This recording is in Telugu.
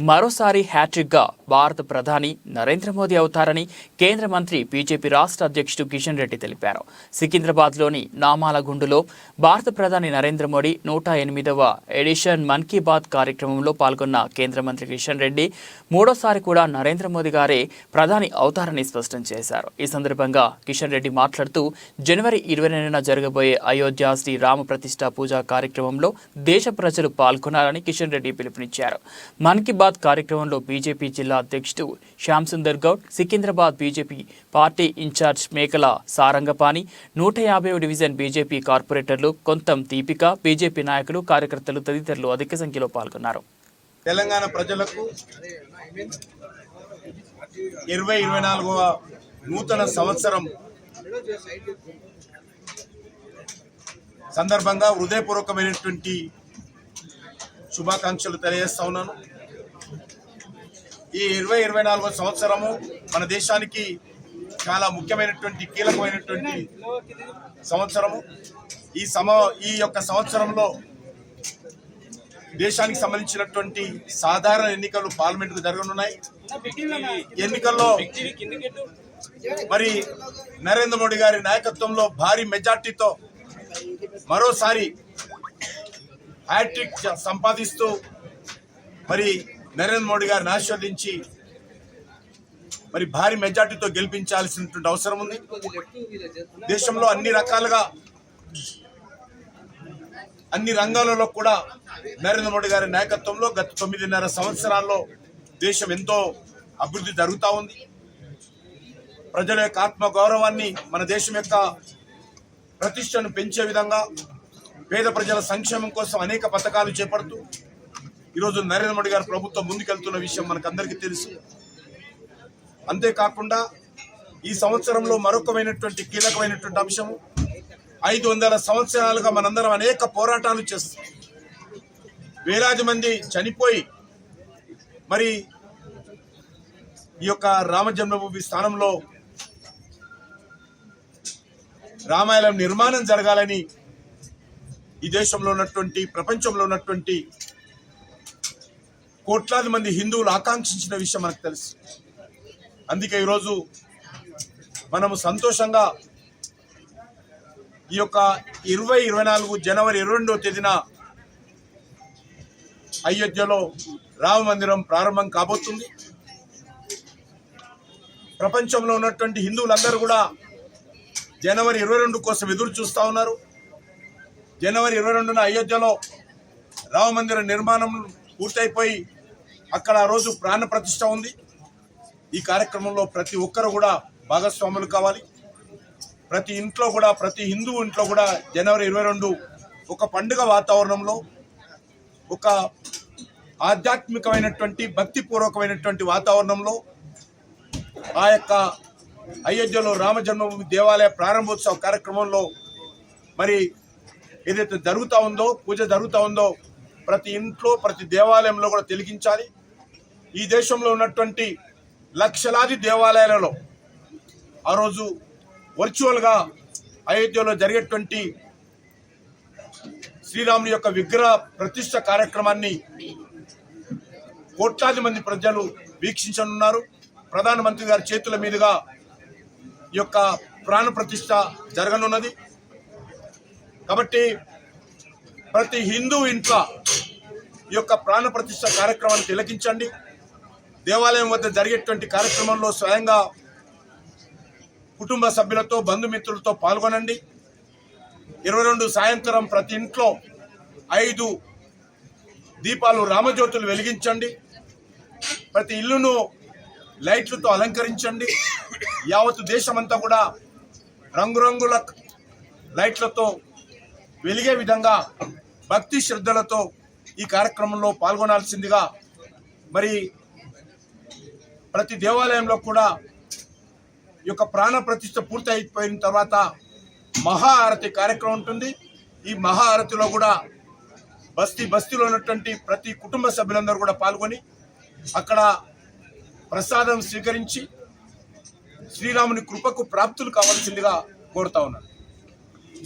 మరోసారి హ్యాట్రిక్గా భారత ప్రధాని నరేంద్ర మోదీ అవుతారని కేంద్ర మంత్రి బీజేపీ రాష్ట్ర అధ్యక్షుడు కిషన్ రెడ్డి తెలిపారు. సికింద్రాబాద్లోని నామాలగుండులో భారత ప్రధాని నరేంద్ర మోడీ నూట ఎనిమిదవ ఎడిషన్ మన్ కీ బాత్ కార్యక్రమంలో పాల్గొన్న కేంద్ర మంత్రి కిషన్ రెడ్డి మూడోసారి కూడా నరేంద్ర మోదీ గారే ప్రధాని అవుతారని స్పష్టం చేశారు. ఈ సందర్భంగా కిషన్ రెడ్డి మాట్లాడుతూ జనవరి ఇరవై రెండున జరగబోయే అయోధ్య శ్రీ రామ ప్రతిష్ట పూజా కార్యక్రమంలో దేశ ప్రజలు పాల్గొనాలని కిషన్ రెడ్డి పిలుపునిచ్చారు. మన్ కీ బాత్ కార్యక్రమంలో బీజేపీ జిల్లా అధ్యక్షుడు Shyam Sundar Goud Secunderabad BJP party in-charge Mekala Sarangapani నూట యాభై డివిజన్ బీజేపీ కార్పొరేటర్లు కొంతం దీపిక బీజేపీ నాయకులు కార్యకర్తలు తదితరులు అధిక సంఖ్యలో పాల్గొన్నారు. తెలంగాణ ప్రజలకు ఇరవై ఇరవై నాలుగవ నూతన సంవత్సరం సందర్భంగా హృదయపూర్వకమైనటువంటి శుభాకాంక్షలు తెలియజేస్తా ఉన్నాను. ఈ ఇరవై ఇరవై నాలుగవ సంవత్సరము మన దేశానికి చాలా ముఖ్యమైనటువంటి కీలకమైనటువంటి సంవత్సరము. ఈ సమ ఈ యొక్క సంవత్సరంలో దేశానికి సంబంధించినటువంటి సాధారణ ఎన్నికలు పార్లమెంట్కు జరగనున్నాయి ఎన్నికల్లో మరి నరేంద్ర మోడీ గారి నాయకత్వంలో భారీ మెజార్టీతో మరోసారి హ్యాట్రిక్ సంపాదిస్తూ మరి నరేంద్ర మోడీ గారిని ఆశీర్వదించి మరి భారీ మెజార్టీతో గెలిపించాల్సినటువంటి అవసరం ఉంది. దేశంలో అన్ని రకాలుగా అన్ని రంగాలలో కూడా నరేంద్ర మోడీ గారి నాయకత్వంలో గత తొమ్మిదిన్నర సంవత్సరాల్లో దేశం ఎంతో అభివృద్ధి జరుగుతూ ఉంది. ప్రజల యొక్క ఆత్మ గౌరవాన్ని మన దేశం యొక్క ప్రతిష్టను పెంచే విధంగా పేద ప్రజల సంక్షేమం కోసం అనేక పథకాలు చేపడుతూ ఈరోజు నరేంద్ర మోడీ గారు ప్రభుత్వం ముందుకెళ్తున్న విషయం మనకందరికీ తెలుసు. అంతేకాకుండా ఈ సంవత్సరంలో మరొకమైనటువంటి కీలకమైనటువంటి అంశము ఐదు వందల సంవత్సరాలుగా మనందరం అనేక పోరాటాలు చేస్తాం వేలాది మంది చనిపోయి మరి ఈ యొక్క రామజన్మభూమి స్థానంలో రామాయణం నిర్మాణం జరగాలని ఈ దేశంలో ఉన్నటువంటి ప్రపంచంలో ఉన్నటువంటి కోట్లాది మంది హిందువులు ఆకాంక్షించిన విషయం మనకు తెలుసు. అందుకే ఈరోజు మనము సంతోషంగా ఈ యొక్క ఇరవై ఇరవై నాలుగు జనవరి ఇరవై రెండవ తేదీన అయోధ్యలో రామ మందిరం ప్రారంభం కాబోతుంది. ప్రపంచంలో ఉన్నటువంటి హిందువులందరూ కూడా జనవరి ఇరవై రెండు కోసం ఎదురు చూస్తూ ఉన్నారు. జనవరి ఇరవై రెండున అయోధ్యలో రామ మందిర నిర్మాణం పూర్తయిపోయి అక్కడ ఆ రోజు ప్రాణ ప్రతిష్ట ఉంది. ఈ కార్యక్రమంలో ప్రతి ఒక్కరు కూడా భాగస్వాములు కావాలి. ప్రతి ఇంట్లో కూడా ప్రతి హిందూ ఇంట్లో కూడా జనవరి ఇరవై రెండు ఒక పండుగ వాతావరణంలో ఒక ఆధ్యాత్మికమైనటువంటి భక్తిపూర్వకమైనటువంటి వాతావరణంలో ఆ యొక్క అయోధ్యలో రామజన్మభూమి దేవాలయ ప్రారంభోత్సవ కార్యక్రమంలో మరి ఏదైతే జరుగుతూ ఉందో పూజ జరుగుతూ ఉందో ప్రతి ఇంట్లో ప్రతి దేవాలయంలో కూడా తెలిగించాలి ఈ దేశంలో ఉన్నటువంటి లక్షలాది దేవాలయాలలో ఆ రోజు వర్చువల్గా అయోధ్యలో జరిగేటువంటి శ్రీరాముని యొక్క విగ్రహ ప్రతిష్ట కార్యక్రమాన్ని కోట్లాది మంది ప్రజలు వీక్షించనున్నారు. ప్రధానమంత్రి గారి చేతుల మీదుగా ఈ యొక్క ప్రాణ ప్రతిష్ట జరగనున్నది. కాబట్టి ప్రతి హిందూ ఇంట్లో ఈ యొక్క ప్రాణ ప్రతిష్ట కార్యక్రమాన్ని తిలకించండి. దేవాలయం వద్ద జరిగేటువంటి కార్యక్రమంలో స్వయంగా కుటుంబ సభ్యులతో బంధుమిత్రులతో పాల్గొనండి. ఇరవై రెండు సాయంత్రం ప్రతి ఇంట్లో ఐదు దీపాలు రామజ్యోతులు వెలిగించండి. ప్రతి ఇల్లును లైట్లతో అలంకరించండి. యావత్ దేశమంతా కూడా రంగురంగుల లైట్లతో వెలిగే విధంగా భక్తి శ్రద్ధలతో ఈ కార్యక్రమంలో పాల్గొనాల్సిందిగా మరి ప్రతి దేవాలయంలో కూడా ఈ యొక్క ప్రాణ ప్రతిష్ఠ పూర్తి అయిపోయిన తర్వాత మహా కార్యక్రమం ఉంటుంది. ఈ మహా కూడా బస్తీ బస్తీలో ఉన్నటువంటి ప్రతి కుటుంబ సభ్యులందరూ కూడా పాల్గొని అక్కడ ప్రసాదం స్వీకరించి శ్రీరాముని కృపకు ప్రాప్తులు కావాల్సిందిగా కోరుతా ఉన్నాను.